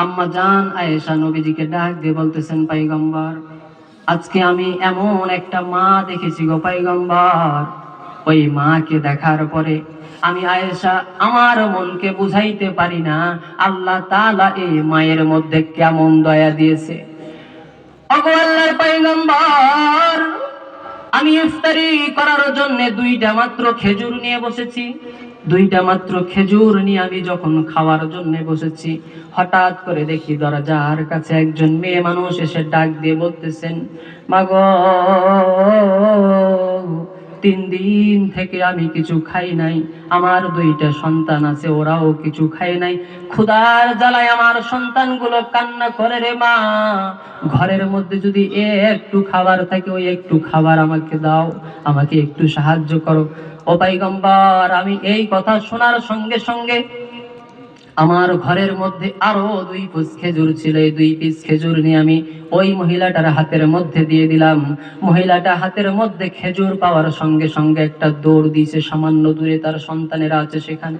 আম্মা জান আয়েশা নবীজিকে ডাক দিয়ে বলতেছেন, পাইগম্বর, আজকে আমি এমন একটা মা দেখেছি গো পাইগম্বর। ওই মাকে দেখার পরে আমি আয়েশা আমার মনকে বুঝাইতে পারি না, আল্লাহ তাআলা এই মায়ের মধ্যে কেমন দয়া দিয়েছে। আল্লাহর পয়গম্বর আমি ইফতারি করার জন্য দুইটা মাত্র খেজুর নিয়ে বসেছি। দুইটা মাত্র খেজুর নিয়ে আমি যখন খাওয়ার জন্য বসেছি, হঠাৎ করে দেখি দরজার কাছে একজন মেয়ে মানুষ এসে ডাক দিয়ে বলতেছেন, মাগো, তিন দিন থেকে আমি কিছু খাই নাই, আমার দুইটা সন্তান আছে, ওরাও কিছু খায় নাই। ক্ষুধার জ্বালায় আমার সন্তানগুলো কান্না করে রে মা, ঘরের মধ্যে যদি একটু খাবার থাকে, ওই একটু খাবার আমাকে দাও, আমাকে একটু সাহায্য করো। ও পাইগম্বর আমি এই কথা শোনার সঙ্গে সঙ্গে আমার ঘরের মধ্যে আরও দুই পিস খেজুর ছিল। এই দুই পিস খেজুর নিয়ে আমি ওই মহিলাটার হাতের মধ্যে দিয়ে দিলাম। মহিলাটা হাতের মধ্যে খেজুর পাওয়ার সঙ্গে সঙ্গে একটা দৌড় দিয়েছে, সামান্য দূরে তার সন্তানেরা আছে সেখানে।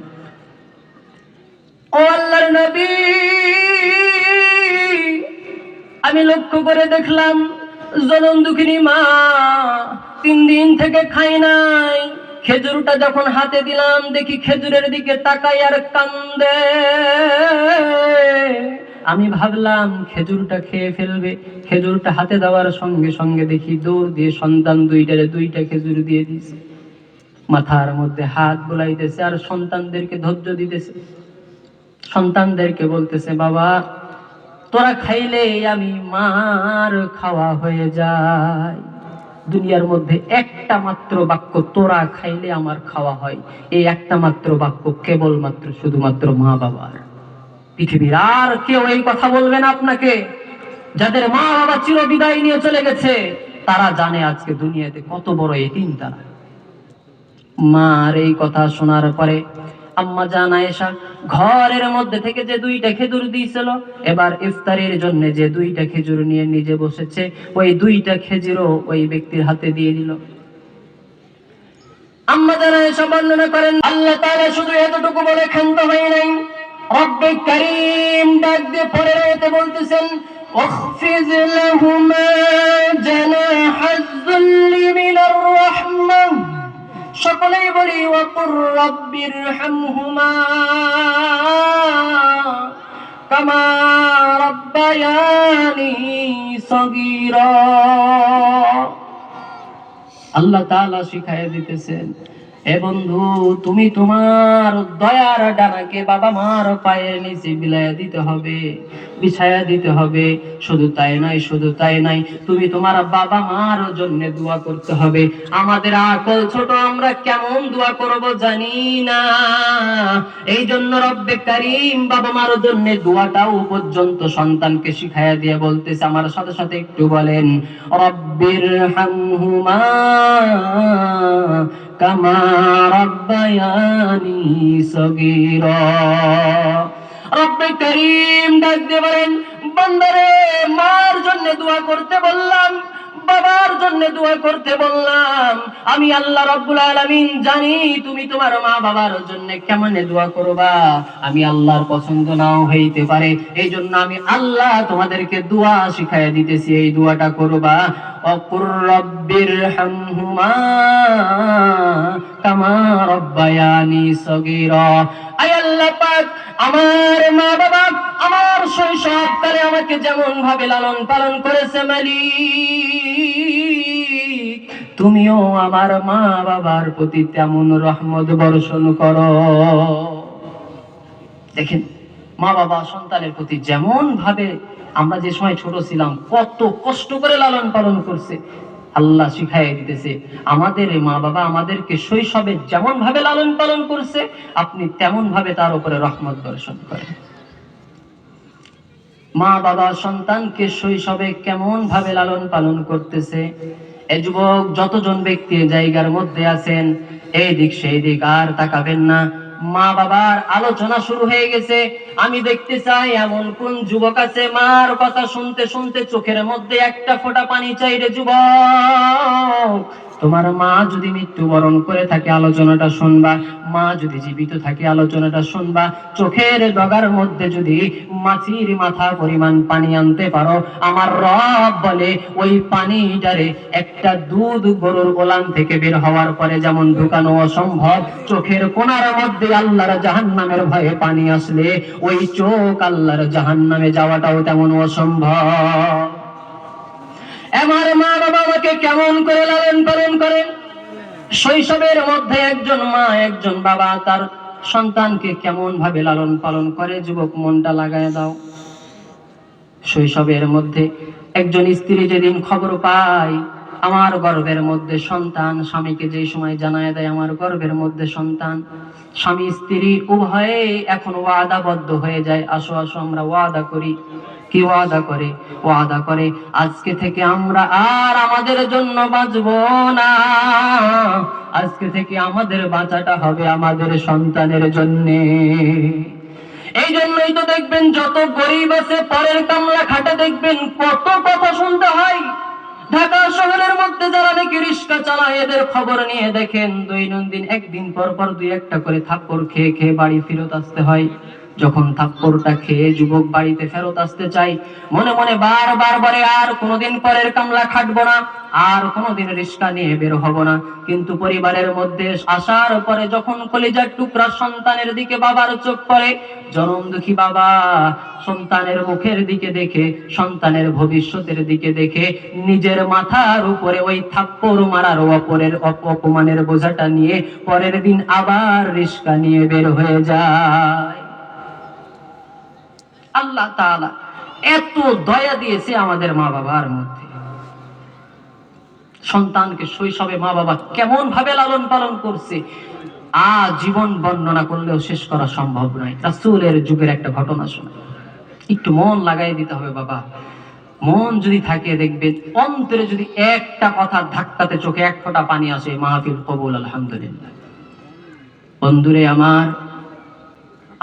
আমি লক্ষ্য করে দেখলাম জনম দুঃখিনী মা তিন দিন থেকে খাই নাই। খেজুরটা যখন হাতে দিলাম, দেখি খেজুরের দিকে তাকাই আর কান্দে। আমি ভাবলাম, খেজুরটা খেয়ে ফেলবে। খেজুরটা হাতে দেওয়ার সঙ্গে সঙ্গে দেখি দৌড় দিয়ে সন্তান দুইটারে দুইটা খেজুর দিয়ে দিয়েছে। মাথার মধ্যে হাত বোলাইতেছে আর সন্তানদেরকে ধৈর্য দিতেছে। সন্তানদেরকে বলতেছে, বাবা, তোরা খাইলে আমি মার খাওয়া হয়ে যায়। দুনিয়ার মধ্যে একটা মাত্র বাক্য তোরা খাইলে আমার খাওয়া হয়। এই একটা মাত্র বাক্য কেবলমাত্র শুধুমাত্র মা বাবার। পৃথিবীর আর কেউ এই কথা বলবে না আপনাকে। যাদের মা বাবা চির বিদায় নিয়ে চলে গেছে, তারা জানে আজকে দুনিয়াতে কত বড় এতিম তারা। মার এই কথা শোনার পরে আম্মা জান আয়েশা ঘরের মধ্যে থেকে যে দুইটা খেজুর দিয়েছিল এবার ইফতারির জন্য যে দুইটা খেজুর নিয়ে নিজে বসেছে ওই দুইটা খেজুরও ওই ব্যক্তির হাতে দিয়ে দিল আম্মা জান আয়েশা বর্ণনা করেন আল্লাহ তাআলা শুধু এতটুকু বলে ক্ষান্ত হয় নাই রব্বে করিম ডাক দিয়ে পরে রয়েতে বলতেছেন واخفض لهما جناح الذل من الرحمه সকলেই বলি ওয়াকুর রব্বির হামহুমা কামা রব্বায়ানি সগীরা। আল্লাহ তাআলা শিখাইয়া দিতেছেন এ বন্ধু, তুমি তোমার দয়ার ডানাকে বাবা মার পায়ের নিচে বিলায়া দিতে হবে, বিছায়া দিতে হবে। শুধু তাই নাই শুধু তাই নাই তুমি তোমার বাবা মার জন্য দোয়া করতে হবে। আমাদের আকল ছোট, আমরা কেমন দোয়া করব জানি না। এই জন্য রব্বে কারিম বাবা মার জন্য দোয়াটাও পর্যন্ত সন্তানকে শিখাইয়া দিয়ে বলতেছে। আমার সাথে সাথে একটু বলেন রব্বির হামহুমা সগীরা। রব্বে করিম ডাক দিয়ে বলেন বান্দারে মার জন্য দোয়া করতে বললাম। বাবার জন্য দোয়া করতে বললাম। আমি আল্লাহ রব্বুল আলামিন জানি তুমি তোমার মা বাবার জন্য কেমন দোয়া করবা। আমি আল্লাহর পছন্দ নাও হইতে পারে। এই জন্য আমি আল্লাহ তোমাদেরকে দোয়া শিখাইয়া দিতেছি, এই দোয়াটা করবা। অকুর রব্বির হামহুমা কামা রব্বায়ানি সগীরা। আয় আল্লাহ পাক, আমার মা বাবা আমার শৈশবকালে আমাকে যেমন ভাবে লালন পালন করেছে মালিক। তুমিও আমার মা বাবার প্রতি তেমন রহমত বর্ষণ করো। দেখেন, মা বাবা সন্তানের প্রতি যেমন ভাবে আমরা যে সময় ছোট ছিলাম, কত কষ্ট করে লালন পালন করছে। আল্লাহ শিখাই দিতেছে, আমাদের মা বাবা আমাদেরকে শৈশবে যেমন ভাবে লালন পালন করছে, আপনি তেমন ভাবে তার উপরে রহমত বর্ষণ করেন। মা বাবা সন্তানকে শৈশবে কেমন ভাবে লালন পালন করতেছে? এ যুবক, যতজন ব্যক্তি জায়গার মধ্যে আছেন এই দিক সেই দিক আর তাকাবেন না। মা বাবার আলোচনা শুরু হয়ে গেছে। আমি দেখতে চাই এমন কোন যুবক আছে, মার কথা শুনতে শুনতে চোখের মধ্যে একটা ফোঁটা পানি চাই রে যুবক তোমার মা যদি মৃত্যুবরণ করে থাকে, আলোচনাটা শুনবা। মা যদি জীবিত থাকে, আলোচনাটা শুনবা। চোখের ডগার মধ্যে যদি মাছির মাথা পরিমাণ পানি আনতে পারো, আমার রব বলে ওই পানিটারে একটা দুধ গরুর গোলাম থেকে বের হওয়ার পরে যেমন ঢুকানো অসম্ভব, চোখের কোনার মধ্যে আল্লাহর জাহান্নামের ভয়ে পানি আসলে, ওই চোখ আল্লাহর জাহান্নামে যাওয়াটাও তেমন অসম্ভব। আমার মা বাবা আমাকে কেমন করে লালন পালন করেন শৈশবের মধ্যে একজন মা, একজন বাবা তার সন্তানকে কেমন ভাবে লালন পালন করে? যুবক মনটা লাগায় দাও। শৈশবের মধ্যে একজন স্ত্রী যেদিন খবর পায়, আমার গর্ভের মধ্যে সন্তান। স্বামীকে যে সময় জানায় দেয়, আমার গর্ভের মধ্যে সন্তান। স্বামী, স্ত্রী উভয়ে এখন ওয়াদাবদ্ধ হয়ে যায়। আসো আসো, আমরা ওয়াদা করি। কি ওয়াদা করে? ওয়াদা করে, আজকে থেকে আমরা আর আমাদের জন্য বাঁচব না। আজকে থেকে আমাদের বাঁচাটা হবে আমাদের সন্তানের জন্যে। এই জন্যই তো দেখবেন যত গরিব আছে পরের কামলা খাটে দেখবেন কত কথা শুনতে হয়। ঢাকা শহরের মধ্যে যারা নাকি রিক্সা চালায়, এদের খবর নিয়ে দেখেন, দৈনন্দিন একদিন পর পর দুই একটা করে থাপ্পড় খেয়ে খেয়ে বাড়ি ফেরত আসতে হয়। যখন থাপ্পড়টা খেয়ে যুবক বাড়িতে ফেরত আসতে চাই, মনে মনে বারবার বলে, আর কোনোদিন পরের কামলা খাটবো না, আর কোনোদিন রিক্সা নিয়ে বের হব না। কিন্তু পরিবারের মধ্যে আসার পরে যখন কলিজার টুকরা সন্তানের দিকে বাবার চোখ পড়ে, জনম দুঃখী বাবা সন্তানের মুখের দিকে দেখে, সন্তানের ভবিষ্যতের দিকে দেখে, নিজের মাথার উপরে ওই থাপ্পড় মারার অপরের অপমানের বোঝাটা নিয়ে পরের দিন আবার রিস্কা নিয়ে বের হয়ে যায়। আল্লাহ তাআলা এত দয়া দিয়েছে আমাদের মা বাবার মধ্যে। সন্তানকে শৈশবে মা বাবা কেমন ভাবে লালন পালন করছে আ জীবন বর্ণনা করলেও শেষ করা সম্ভব নয়। রাসূলের যুগের একটা ঘটনা শোনা। একটু মন লাগাই দিতে হবে বাবা। মন যদি থাকে দেখবে, অন্তরে যদি একটা কথা ধাক্কাতে চোখে এক ফোঁটা পানি আসে, মাহফিল কবুল, আলহামদুলিল্লাহ। বন্ধুরে আমার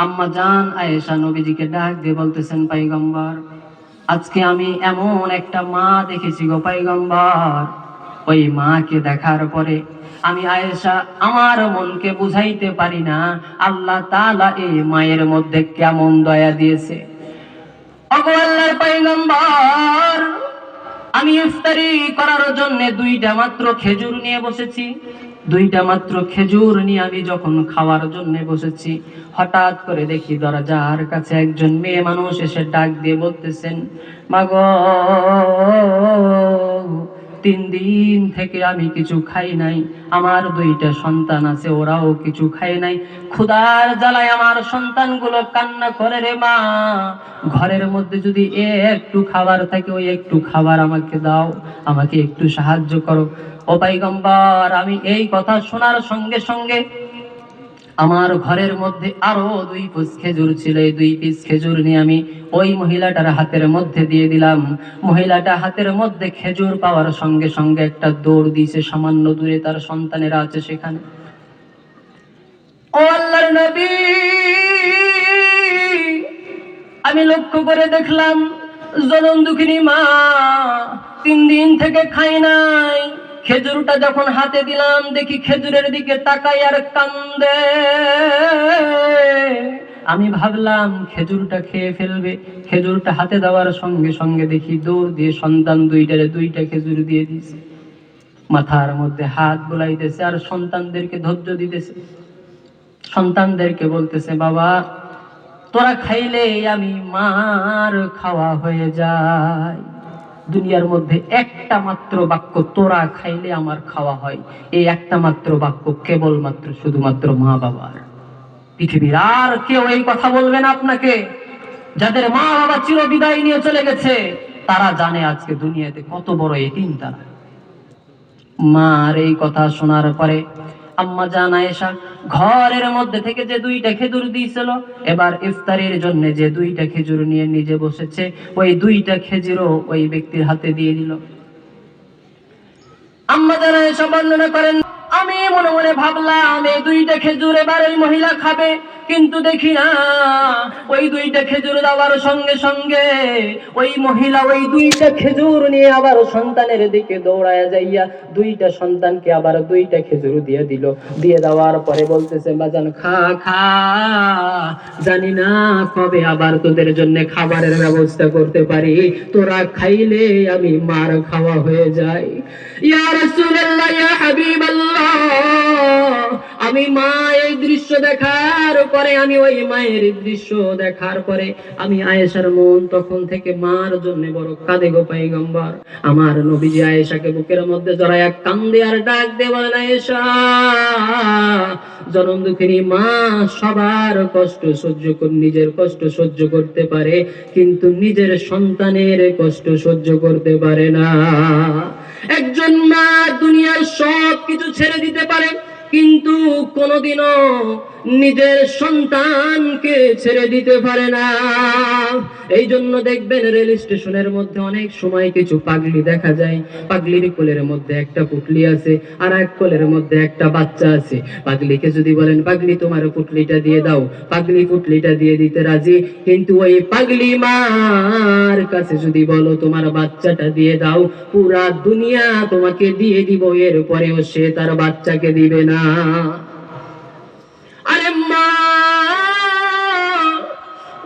আম্মা জান আয়েশা নবীজিকে ডাক দিয়ে বলতেছেন, পাইগম্বর, আজকে আমি এমন একটা মা দেখেছি গো পাইগম্বর। ওই মাকে দেখার পরে আমি আয়েশা আমার মনকে বুঝাইতে পারি না, আল্লাহ তাআলা এই মায়ের মধ্যে কেমন দয়া দিয়েছে। ওগো আল্লাহর পাইগম্বর, আমি ইফতারি করার জন্য দুইটা মাত্র খেজুর নিয়ে বসেছি। দুইটা মাত্র খেজুর নিয়ে আমি যখন খাওয়ার জন্য বসেছি, হঠাৎ করে দেখি দরজার কাছে একজন মেয়ে মানুষ এসে ডাক দিয়ে বলতেছেন মাগো তিন দিন থেকে আমি কিছু খাই নাই। আমার দুইটা সন্তান আছে, ওরাও কিছু খায় নাই। ক্ষুধার জ্বালায় আমার সন্তানগুলো কান্না করে রে মা। ঘরের মধ্যে যদি একটু খাবার থাকে, ওই একটু খাবার আমাকে দাও, আমাকে একটু সাহায্য করো। ও পাইগম্বর, আমি এই কথা শোনার সঙ্গে সঙ্গে আমার ঘরের মধ্যে আরও দুই পিস খেজুর ছিল। এই দুই পিস খেজুর নিয়ে আমি ওই মহিলাটার হাতের মধ্যে দিয়ে দিলাম। মহিলাটা হাতের মধ্যে খেজুর পাওয়ার সঙ্গে সঙ্গে একটা দৌড় দিয়েছে, সামান্য দূরে তার সন্তানেরা আছে সেখানে। আমি লক্ষ্য করে দেখলাম, জনম দুঃখিনী মা, তিন দিন থেকে খাই নাই। খেজুরটা যখন হাতে দিলাম, দেখি খেজুরের দিকে তাকাই আর কান্দে। আমি ভাবলাম, খেজুরটা খেয়ে ফেলবে। খেজুরটা হাতে দেওয়ার সঙ্গে সঙ্গে দেখি দৌড় দিয়ে সন্তান দুইটারে দুইটা খেজুর দিয়ে দিছে মাথার মধ্যে হাত বুলাইতেছে আর সন্তানদেরকে ধৈর্য দিতেছে। সন্তানদেরকে বলতেছে, বাবা, তোরা খাইলে আমি মার খাওয়া হয়ে যায়। দুনিয়ার মধ্যে একটা মাত্র বাক্য তোরা খাইলে আমার খাওয়া হয়। এই একটা মাত্র বাক্য কেবল মাত্র শুধুমাত্র মা বাবার। পৃথিবীর আর কেউ এই কথা বলবেন আপনাকে। যাদের মা বাবা চির বিদায় নিয়ে চলে গেছে, তারা জানে আজকে দুনিয়াতে কত বড় এতিম তারা। মার এই কথা শোনার পরে আম্মা জান আয়েশা, ঘরের মধ্যে থেকে যে দুইটা খেজুর দিয়েছিল, এবার ইফতারির জন্য যে দুইটা খেজুর নিয়ে নিজে বসেছে, ওই দুইটা খেজুরও ওই ব্যক্তির হাতে দিয়ে দিল। আম্মা জান আয়েশা বর্ণনা করেন, আমি মনে মনে ভাবলাম, এই দুইটা খেজুর এবার ওই মহিলা খাবে। কিন্তু দেখি না, ওই দুইটা খেজুর দেওয়ার সঙ্গে সঙ্গে ওই মহিলা ওই দুইটা খেজুর নিয়ে আবার সন্তানের দিকে দৌড়ায় যাইয়া দুইটা সন্তানকে আবার দুইটা খেজুর দিয়ে দিল। দিয়ে দেওয়ার পরে বলতেছে, বাজান, খা খা। জানি না কবে আবার তোদের জন্য খাবারের ব্যবস্থা করতে পারি। তোরা খাইলে আমি মার খাওয়া হয়ে যাই। ইয়া রাসূলুল্লাহ, ইয়া হাবিবাল্লাহ। আমি মা এই দৃশ্য দেখার পরে, আমি ওই মায়ের দৃশ্য দেখার পরে, আমি আয়েশার মন তখন থেকে মার জন্য বড় কাঁদে গো পাইগম্বর আমার নবীজি আয়েশাকে বুকের মধ্যে জড়ায় কান্দে আর ডাক দে বলেন, আয়েশা, জনম দুঃখিনী মা, সবার কষ্ট সহ্য কর, নিজের কষ্ট সহ্য করতে পারে, কিন্তু নিজের সন্তানের কষ্ট সহ্য করতে পারে না। একজন মা দুনিয়ার সব কিছু ছেড়ে দিতে পারে কিন্তু কোনোদিনও নিজের সন্তানকে ছেড়ে দিতে পারে না। এই জন্য দেখবেন রেল স্টেশনের মধ্যে অনেক সময় কিছু পাগলি দেখা যায়। পাগলির কোলের মধ্যে একটা পুটলি আছে, আর এক কোলের মধ্যে একটা বাচ্চা আছে। পাগলিকে যদি বলেন, পাগলি, তোমার পুটলিটা দিয়ে দাও। পাগলি পুটলিটা দিয়ে দিতে রাজি, কিন্তু ওই পাগলি মার কাছে যদি বলো, তোমার বাচ্চাটা দিয়ে দাও, পুরা দুনিয়া তোমাকে দিয়ে দিব, এরপরেও সে তার বাচ্চাকে দিবে না।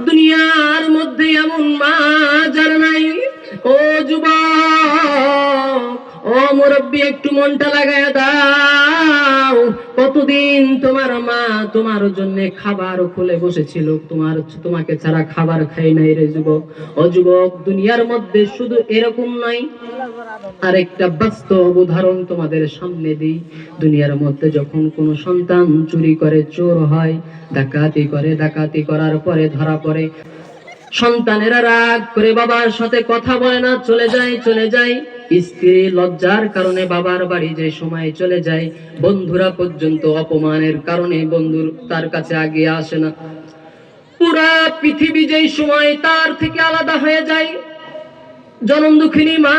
দুনিয়ার মধ্যে এমন মা যার নাই। ও যুবক ও মুরব্বী, একটু মনটা লাগায় দাও। কতদিন তোমার মা তোমার জন্য খাবার খুলে বসেছিল তোমার, তোমাকে ছাড়া খাবার খাই নাই রে যুবক। ও যুবক, দুনিয়ার মধ্যে শুধু এরকম নয়, আরেকটা বাস্তব উদাহরণ তোমাদের সামনে দিই। দুনিয়ার মধ্যে যখন কোন সন্তান চুরি করে, চোর হয়, ডাকাতি করে, ডাকাতি করার পরে, ধরা পড়ে সন্তানেরা রাগ করে বাবার সাথে কথা বলে না, চলে যায় চলে যায়। স্ত্রী লজ্জার কারণে বাবার বাড়ি যে সময় চলে যায়, বন্ধুরা পর্যন্ত অপমানের কারণে বন্ধুর তার কাছে আগে আসে না। পুরা পৃথিবী যেই সময় তার থেকে আলাদা হয়ে যায়। জনম দুঃখিনী মা,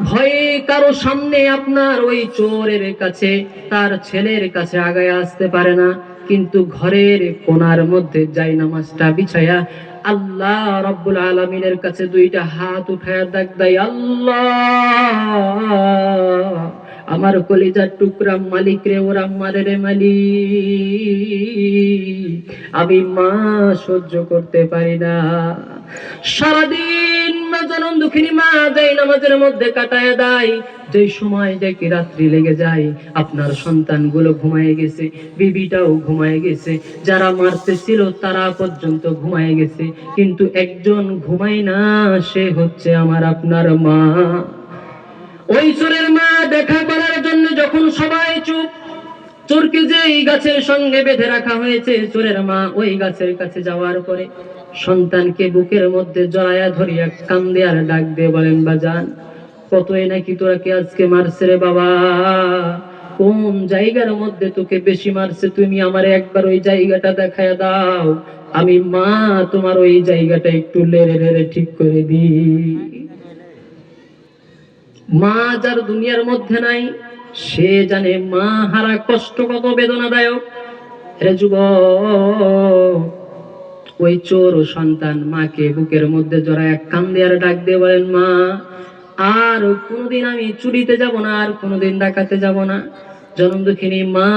ভয়ে কারও সামনে আপনার ওই চোরের কাছে, তার ছেলের কাছে আগায় আসতে পারে না। কিন্তু ঘরের কোনার মধ্যে যাই নামাজটা বিছায়া আল্লাহ রব্বুল আলমিনের কাছে দুইটা হাত উঠায় ডাক দেয়, আল্লাহ, আমার কলিজার টুকরা মালিক রে, ওরা মারে রে মালিক। আমি মা সহ্য করতে পারি না। সারাদিন মা যাই নামাজের মধ্যে কাটায় যে সময় দেখি রাত্রি লেগে যায়, আপনার সন্তানগুলো ঘুমায় গেছে, বিবিটাও ঘুমায় গেছে, যারা মারতে ছিল তারা পর্যন্ত ঘুমায় গেছে, কিন্তু একজন ঘুমায় না, সে হচ্ছে আমার আপনার মা। ওই চোরের মা দেখা করার জন্য যখন সবাই চুপ, চোরকে যে এই গাছের সঙ্গে বেঁধে রাখা হয়েছে, চোরের মা ওই গাছের কাছে যাওয়ার পরে সন্তানকে বুকের মধ্যে জড়ায়া ধরিয়া কান্দে আর ডাক দিয়ে বলেন বা বাজান, কতই নাকি তোরা কে আজকে মারছে রে বাবা? কোন জায়গার মধ্যে তোকে বেশি মারছে? তুমি আমার একবার ওই জায়গাটা দেখায় দাও। আমি, মা, তোমার ওই জায়গাটা একটু লেড়ে লেড়ে ঠিক করে দিই। মা যার দুনিয়ার মধ্যে নাই, সে জানে মা হারা কষ্ট কত বেদনাদায়ক। রে যুবক ওই চোর ও সন্তান মাকে বুকের মধ্যে জড়ায় কান্দে আর ডাক দিয়ে বলেন, মা, আর কোনোদিন আমি চুরিতে যাব না, আর কোনোদিন ডাকাতে যাব না। জনম দুঃখিনী, মা,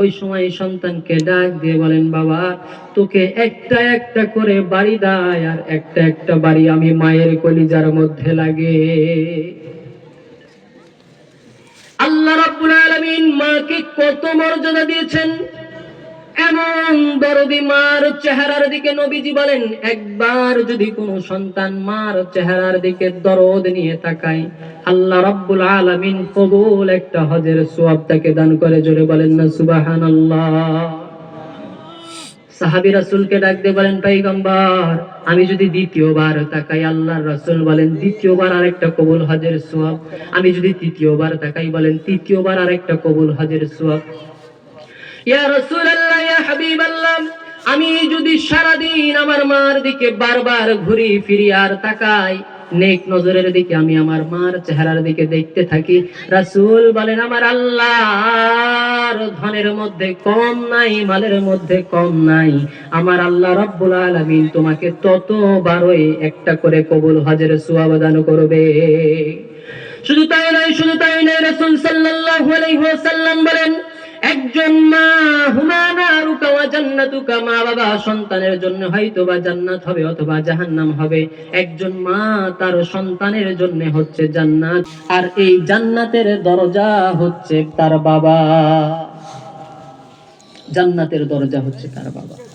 ওই সময় সন্তানকে ডাক দিয়ে বলেন, বাবা, তোকে একটা একটা করে বাড়ি দেয় আর একটা একটা বাড়ি আমি মায়ের কলিজার মধ্যে লাগে। আল্লাহ রাব্বুল আলামিন মাকে কত মর্যাদা দিয়েছেন? এমন দরদি মার চেহারার দিকে নবীজি বলেন, একবার যদি কোনো সন্তান মার চেহারার দিকে দরদ নিয়ে তাকায়, আল্লাহ রাব্বুল আলামিন কবুল একটা হজের সোয়াব তাকে দান করে। জোরে বলেন না, সুবহানাল্লাহ। সাহাবী রাসূলকে ডাক দিয়ে বলেন, পয়গম্বর, আমি যদি দ্বিতীয়বার তাকাই, আল্লাহর রাসূল বলেন, দ্বিতীয়বার আরেকটা কবুল হজের সোয়াব। আমি যদি তৃতীয়বার তাকাই, বলেন, তৃতীয়বার আরেকটা কবুল হজের সোয়াব। আমি যদি সারাদিন আমার মার দিকে বারবার ঘুরি ফিরি আর তাকাই, নেক নজরের দিকে আমি আমার মার চেহারার দিকে দেখতে থাকি। রাসূল বলেন, আমার আল্লাহর ধনের মধ্যে কম নাই, মালের মধ্যে কম নাই। আমার আল্লাহ রব্বুল আলামিন তোমাকে ততবারই একটা করে কবুল, হজের সুয়াব দান করবে। শুধু তাই নয়, শুধু তাই নয়, রাসূল ওয়াসাল্লাম বলেন একজন মা হুমানা রুকাওয়া জান্নাতুকা, মা বাবা সন্তানের জন্য হয়তো বা জান্নাত হবে অথবা জাহান্নাম হবে। একজন মা তার সন্তানের জন্য হচ্ছে জান্নাত, আর এই জান্নাতের দরজা হচ্ছে তার বাবা। জান্নাতের দরজা হচ্ছে তার বাবা।